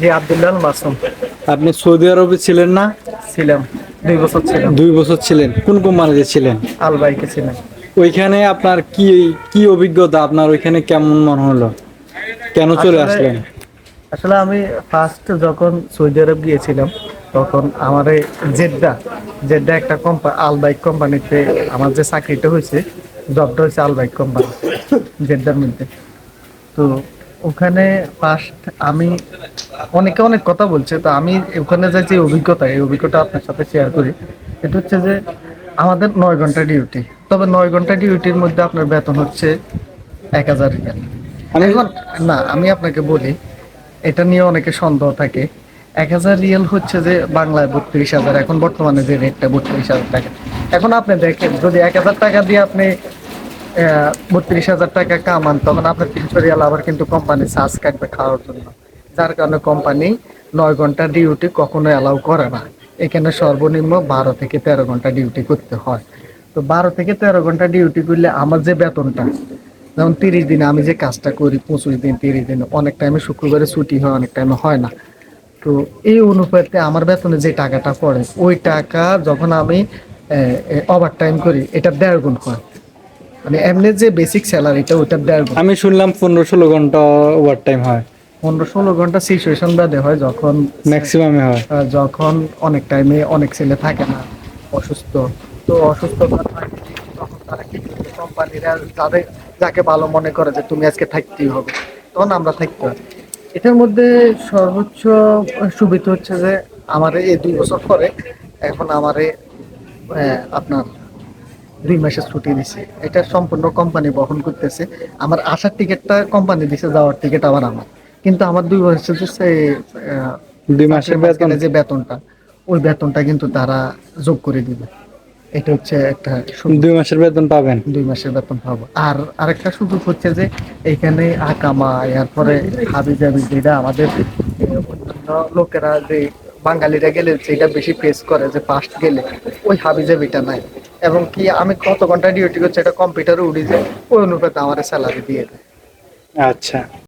জি আব্দুল্লাহ মাসুম। আপনি সৌদি আরবে ছিলেন না? ছিলাম দুই বছর ছিলাম। দুই বছর ছিলেন। কোন কোম্পানিতে ছিলেন? আলবাইকে ছিলেন ওইখানে আপনার কি কি অভিজ্ঞতা? আপনার ওইখানে কেমন মনে হলো? কেন চলে আসলে- আসলেন? আসলে আমি ফার্স্ট যখন সৌদি আরব গিয়েছিলাম তখন আমার এই জেদ্দা জেদ্দা একটা কোম্পানি আলবাইক কোম্পানিতে আমার যে চাকরিটা হয়েছে জবটা হয়েছে আলবাইক কোম্পানি জেদ্দার মধ্যে। তো ওখানে ফার্স্ট আমি অনেকে অনেক কথা বলছে তো আমি ওখানে যে যে অভিজ্ঞতা এই অভিজ্ঞতা আপনার সাথে শেয়ার করি এটা হচ্ছে যে আমাদের নয় ঘণ্টা ডিউটি তবে নয় ঘণ্টা ডিউটির মধ্যে আপনার বেতন হচ্ছে এক হাজার রিয়াল। আমি না আমি আপনাকে বলি এটা নিয়ে অনেকে সন্দেহ থাকে এক হাজার রিয়েল হচ্ছে যে বাংলায় বত্রিশ হাজার এখন বর্তমানে যে রেটটা বত্রিশ হাজার টাকা। এখন আপনি দেখেন যদি এক হাজার টাকা দিয়ে আপনি বত্রিশ হাজার টাকা কামান, তখন আপনার তিনশো রিয়াল আবার কিন্তু কোম্পানি চার্জ কাটবে খাওয়ার জন্য। যার কারণে কোম্পানি নয় ঘণ্টা ডিউটি কখনো অ্যালাউ করে না। এখানে সর্বনিম্ন বারো থেকে তেরো ঘণ্টা ডিউটি করতে হয়। তো বারো থেকে তেরো ঘণ্টা ডিউটি করলে আমার যে বেতনটা, যেমন তিরিশ দিনে আমি যে কাজটা করি, পঁচিশ দিন, তিরিশ দিন, অনেক টাইমে শুক্রবারে ছুটি হয়, অনেক টাইমে হয় না। তো এই অনুপাতে আমার বেতনে যে টাকাটা পড়ে, ওই টাকা যখন আমি ওভার টাইম করি, এটা দেড় গুণ হয়। মানে এমনি যে বেসিক স্যালারিটা ওইটা দেড় আমি শুনলাম পনেরো ষোলো ঘণ্টা ওভার টাইম হয়। পনেরো ষোলো ঘণ্টা সিচুয়েশন বাদে হয় যখন ম্যাক্সিমামে হয়। যখন অনেক টাইমে অনেক ছেলে থাকে না অসুস্থ। তো অসুস্থতা থাকে তখন তারা কি কোম্পানিরা যাদের যাকে ভালো মনে করে যে তুমি আজকে থাকতেই হবে তখন আমরা থাকতে এটার মধ্যে সর্বোচ্চ সুবিধা হচ্ছে যে আমার এই দুই বছর পরে এখন আমারে আপনার দুই মাসের ছুটি দিছে এটা সম্পূর্ণ কোম্পানি বহন করতেছে। আমার আসার টিকিটটা কোম্পানি দিছে যাওয়ার টিকিট আবার আমার। কিন্তু আমার দুই বছর যে দুই মাসের বেতন। যে বেতনটা ওই বেতনটা কিন্তু তারা যোগ করে দিবে। এটা হচ্ছে একটা দুই মাসের বেতন পাবেন। দুই মাসের বেতন পাবো। আর আরেকটা সুযোগ হচ্ছে যে এখানে আকামা এরপরে হাবি জাবি যেটা আমাদের অন্যান্য লোকেরা যে বাঙালিরা গেলে যেটা বেশি ফেস করে যে ফার্স্ট গেলে ওই হাবি জাবিটা নাই। এবং কি আমি কত ঘণ্টা ডিউটি করছি, এটা কম্পিউটারে উঠে যায় ওই অনুপাতে আমার স্যালারি দিয়ে দেয়। আচ্ছা।